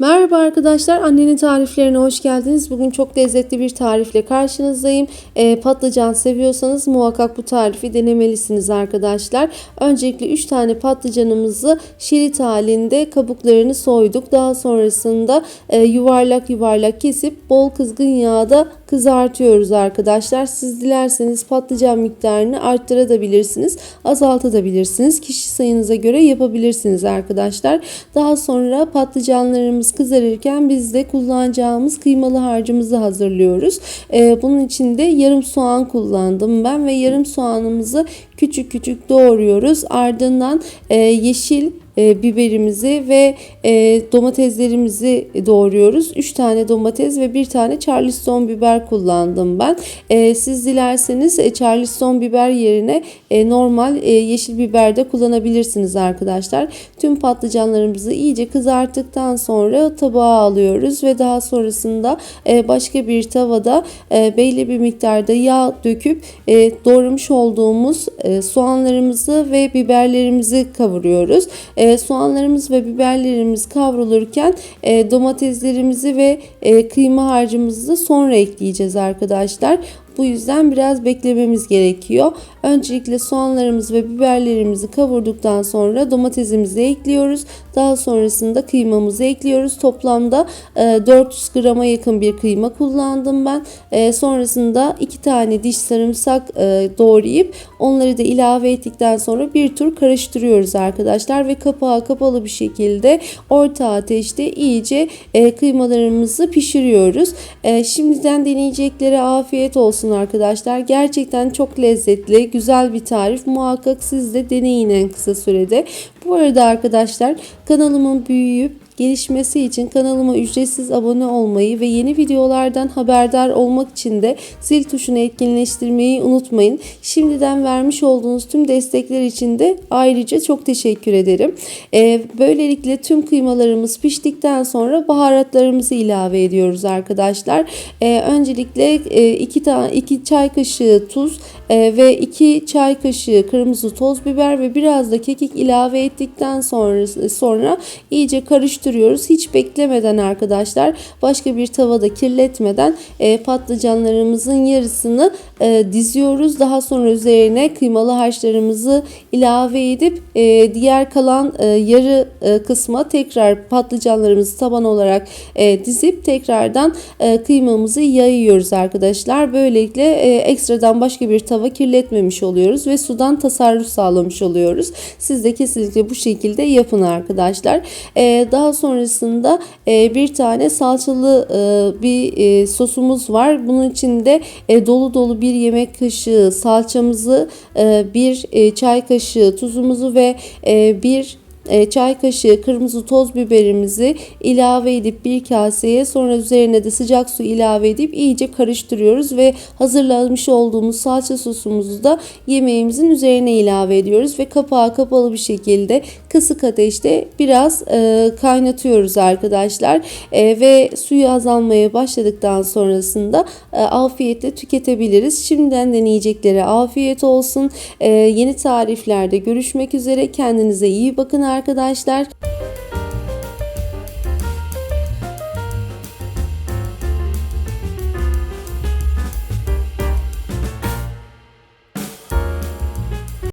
Merhaba arkadaşlar, annenin tariflerine hoş geldiniz. Bugün çok lezzetli bir tarifle karşınızdayım. Ee, patlıcan seviyorsanız muhakkak bu tarifi denemelisiniz arkadaşlar. Öncelikle 3 tane patlıcanımızı şerit halinde kabuklarını soyduk. Daha sonrasında e, yuvarlak yuvarlak kesip bol kızgın yağda kızartıyoruz arkadaşlar. Siz dilerseniz patlıcan miktarını arttırabilirsiniz, azaltabilirsiniz. Kişi sayınıza göre yapabilirsiniz arkadaşlar. Daha sonra patlıcanlarımız kızarırken biz de kullanacağımız kıymalı harcımızı hazırlıyoruz. Ee, bunun için de yarım soğan kullandım ben ve yarım soğanımızı küçük küçük doğruyoruz. Ardından e, yeşil e, biberimizi ve e, domateslerimizi doğruyoruz. 3 tane domates ve bir tane charleston biber kullandım ben. E, siz dilerseniz e, charleston biber yerine e, normal e, yeşil biber de kullanabilirsiniz arkadaşlar. Tüm patlıcanlarımızı iyice kızarttıktan sonra tabağa alıyoruz ve daha sonrasında e, başka bir tavada e, belli bir miktarda yağ döküp e, doğramış olduğumuz e, soğanlarımızı ve biberlerimizi kavuruyoruz. E, soğanlarımız ve biberlerimiz kavrulurken e, domateslerimizi ve e, kıyma harcımızı da sonra ekleyeceğiz arkadaşlar. Bu yüzden biraz beklememiz gerekiyor. Öncelikle soğanlarımızı ve biberlerimizi kavurduktan sonra domatesimizi ekliyoruz. Daha sonrasında kıymamızı ekliyoruz. Toplamda e, 400 grama yakın bir kıyma kullandım ben. E, sonrasında 2 tane diş sarımsak e, doğrayıp onları da ilave ettikten sonra bir tur karıştırıyoruz arkadaşlar ve kapağı kapalı bir şekilde orta ateşte iyice e, kıymalarımızı pişiriyoruz. E, şimdiden deneyeceklere afiyet olsun arkadaşlar. Gerçekten çok lezzetli, güzel bir tarif. Muhakkak siz de deneyin en kısa sürede. Bu arada arkadaşlar kanalımın büyüyüp gelişmesi için kanalıma ücretsiz abone olmayı ve yeni videolardan haberdar olmak için de zil tuşunu etkinleştirmeyi unutmayın. Şimdiden vermiş olduğunuz tüm destekler için de ayrıca çok teşekkür ederim. Ee, böylelikle tüm kıymalarımız piştikten sonra baharatlarımızı ilave ediyoruz arkadaşlar. Ee, öncelikle 2 tane 2 çay kaşığı tuz e, ve 2 çay kaşığı kırmızı toz biber ve biraz da kekik ilave ettikten sonra sonra iyice karıştırıyoruz. Hiç beklemeden arkadaşlar başka bir tavada kirletmeden e, patlıcanlarımızın yarısını e, diziyoruz. Daha sonra üzerine kıymalı harçlarımızı ilave edip e, diğer kalan e, yarı e, kısma tekrar patlıcanlarımızı taban olarak e, dizip tekrardan e, kıymamızı yayıyoruz arkadaşlar. Böylelikle e, ekstradan başka bir tava kirletmemiş oluyoruz ve sudan tasarruf sağlamış oluyoruz. Siz de kesinlikle bu şekilde yapın arkadaşlar. E, daha sonrasında e, bir tane salçalı e, bir e, sosumuz var. Bunun içinde e, dolu dolu bir yemek kaşığı salçamızı, e, bir e, çay kaşığı tuzumuzu ve e, bir çay kaşığı kırmızı toz biberimizi ilave edip bir kaseye sonra üzerine de sıcak su ilave edip iyice karıştırıyoruz ve hazırlamış olduğumuz salça sosumuzu da yemeğimizin üzerine ilave ediyoruz ve kapağı kapalı bir şekilde kısık ateşte biraz e, kaynatıyoruz arkadaşlar e, ve suyu azalmaya başladıktan sonrasında e, afiyetle tüketebiliriz. Şimdiden deneyeceklere afiyet olsun. E, yeni tariflerde görüşmek üzere. Kendinize iyi bakın arkadaşlar.